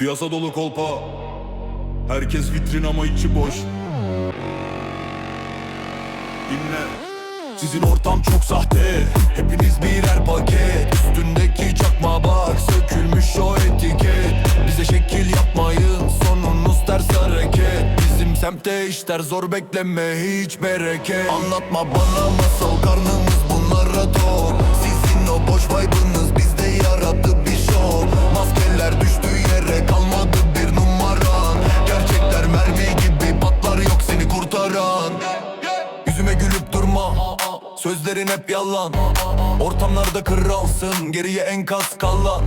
Piyasa dolu kolpa. Herkes vitrin ama içi boş. Dinle. Sizin ortam çok sahte. Hepiniz birer paket. Üstündeki çakma bak Sökülmüş o etiket. Bize şekil yapmayın Sonunuz ters hareket. Bizim semtte işler zor bekleme hiç bereket. Anlatma bana masal Karnımız Sözlerin hep yalan. Ortamlarda kralsın Geriye enkaz kalan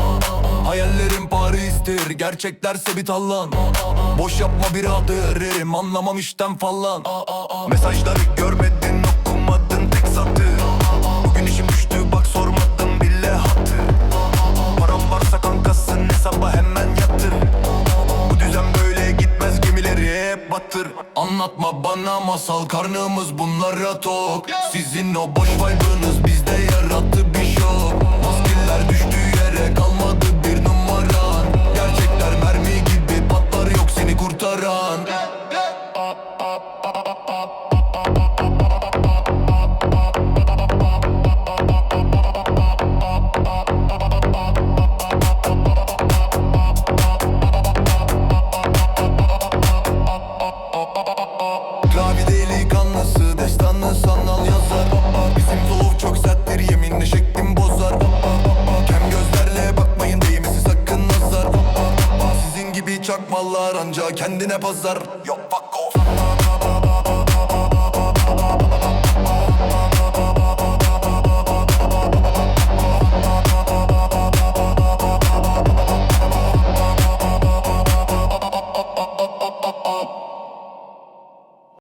Hayallerim Paris'tir Gerçeklerse bir tallan. Boş yapma biraderim Anlamam işten falan Mesajları görmedin batır Anlatma bana masal karnımız bunlara tok. Sizin o boş vibe'ınız bizde yarattı gibi çakmalar anca kendine pazar. Yok fuck off